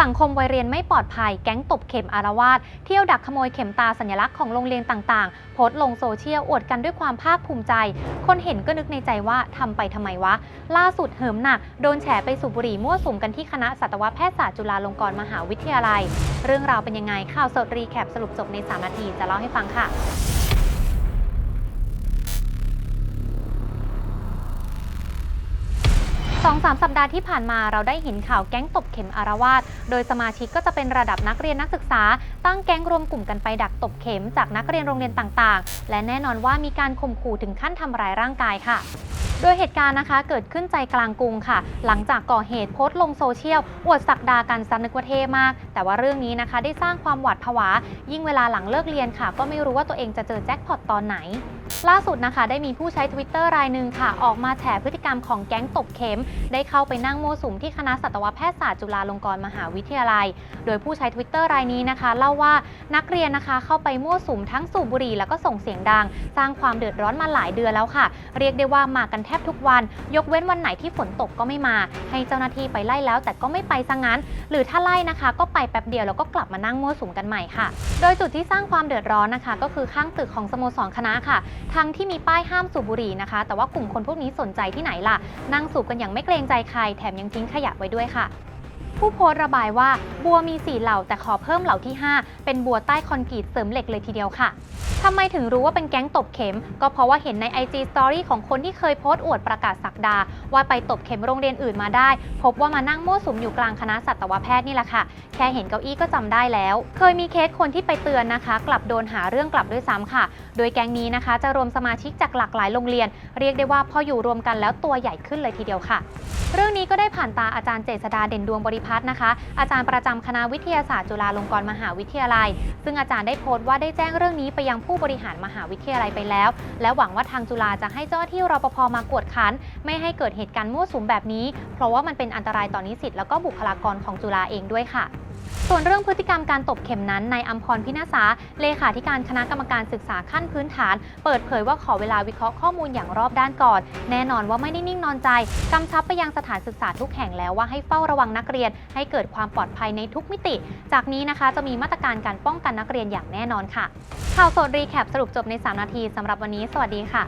สังคมวัยเรียนไม่ปลอดภัย แก๊งตบเข็มอารวาสเที่ยวดักขโมยเข็มตาสัญลักษณ์ของโรงเรียนต่างๆ โพสต์ลงโซเชียลอวดกันด้วยความภาคภูมิใจ คนเห็นก็นึกในใจว่าทำไปทำไมวะ ล่าสุดเหิมหนัก โดนแฉไปสูบบุหรี่มั่วสุมกันที่คณะสัตวแพทยศาสตร์จุฬาลงกรณ์มหาวิทยาลัย เรื่องราวเป็นยังไงข่าวสดรีแคปสรุปจบใน 3 นาทีจะเล่าให้ฟังค่ะ สองสามสัปดาห์ที่ผ่านมาเราได้เห็นข่าวแก๊งตบเข็มอารวาส โดยสมาชิกก็จะเป็นระดับนักเรียนนักศึกษา ตั้งแก๊งรวมกลุ่มกันไปดักตบเข็มจากนักเรียนโรงเรียนต่างๆ และแน่นอนว่ามีการข่มขู่ถึงขั้นทำร้ายร่างกายค่ะโดยเหตุการณ์นะคะเกิดขึ้นใจกลางกรุงค่ะ หลังจากก่อเหตุโพสต์ลงโซเชียล อวดสักดากันซันนึกว่าเท่มาก แต่ว่าเรื่องนี้นะคะได้สร้างความหวาดผวา ยิ่งเวลาหลังเลิกเรียนค่ะ ก็ไม่รู้ว่าตัวเองจะเจอแจ็คพอตตอนไหน ล่าสุดนะคะ ได้มีผู้ใช้ Twitter รายหนึ่งค่ะ ออกมาแฉพฤติกรรมของแก๊งตบเข็ม ได้เข้าไปนั่งมั่วสุมที่คณะสัตวแพทยศาสตร์จุฬาลงกรณ์มหาวิทยาลัย โดยผู้ใช้ Twitter รายนี้นะคะ เล่าว่านักเรียนนะคะ เข้าไปมั่วสุมทั้งสูบบุหรี่แล้วก็ส่งเสียงดัง สร้างความเดือดร้อนมาหลายเดือนแล้วค่ะ เรียกได้ว่ามากันแทบทุกวัน ยกเว้นวันไหนที่ฝนตกก็ไม่มา ให้เจ้าหน้าที่ไปไล่แล้ว แต่ก็ไม่ไปซะงั้น หรือถ้าไล่นะคะ ก็ไปแป๊บเดียวแล้วก็กลับมานั่งมั่วสุมกันใหม่ค่ะ โดยจุดที่สร้างความเดือดร้อนนะคะ ก็คือข้างตึกของสโมสรคณะค่ะทั้งที่มีป้ายห้ามสูบบุหรี่นะคะ แต่ว่ากลุ่มคนพวกนี้สนใจที่ไหนล่ะ นั่งสูบกันอย่างไม่เกรงใจใคร แถมยังทิ้งขยะไว้ด้วยค่ะผู้โพสต์ระบายว่าบัวมี 4 เหล่าแต่ขอเพิ่มเหล่าที่ 5 เป็นบัวใต้คอนกรีตเสริมเหล็กเลยทีเดียวค่ะ ทำไมถึงรู้ว่าเป็นแก๊งตบเข็ม ก็เพราะว่าเห็นใน IG Story ของคนที่เคยโพสต์อวดประกาศสักดา ว่าไปตบเข็มโรงเรียนอื่นมาได้ พบว่ามานั่งมั่วสุมอยู่กลางคณะสัตวแพทย์นี่แหละค่ะ แค่เห็นเก้าอี้ก็จำได้แล้ว เคยมีเคสคนที่ไปเตือนนะคะ กลับโดนหาเรื่องกลับด้วยซ้ำค่ะ โดยแก๊งนี้นะคะ จะรวมสมาชิกจากหลากหลายโรงเรียน เรียกได้ว่าพออยู่รวมกันแล้วตัวใหญ่ขึ้นเลยทีเดียวค่ะเรื่องนี้ก็ได้ผ่านตาอาจารย์เจษดาเด่นดวงบริพัตรนะคะ อาจารย์ประจำคณะวิทยาศาสตร์จุฬาลงกรณ์มหาวิทยาลัย ซึ่งอาจารย์ได้โพสต์ว่าได้แจ้งเรื่องนี้ไปยังผู้บริหารมหาวิทยาลัยไปแล้ว และหวังว่าทางจุฬาจะให้เจ้าหน้าที่รปภมากวดขัน ไม่ให้เกิดเหตุการณ์มั่วสุมแบบนี้ เพราะว่ามันเป็นอันตรายต่อนิสิตแล้วก็บุคลากรของจุฬาเองด้วยค่ะ ส่วนเรื่องพฤติกรรมการตบเข็มนั้นนายอัมพรพินาศาเลขาธิการคณะกรรมการศึกษาขั้นพื้นฐาน เปิดเผยว่าขอเวลาวิเคราะห์ข้อมูลอย่างรอบด้านก่อน แน่นอนว่าไม่ได้นิ่งนอนใจกำชับไปยังสถานศึกษาทุกแห่งแล้วว่าให้เฝ้าระวังนักเรียน ให้เกิดความปลอดภัยในทุกมิติ จากนี้นะคะจะมีมาตรการการป้องกันนักเรียนอย่างแน่นอนค่ะข่าวสดรีแคปสรุปจบใน 3 นาทีสำหรับวันนี้ สวัสดีค่ะ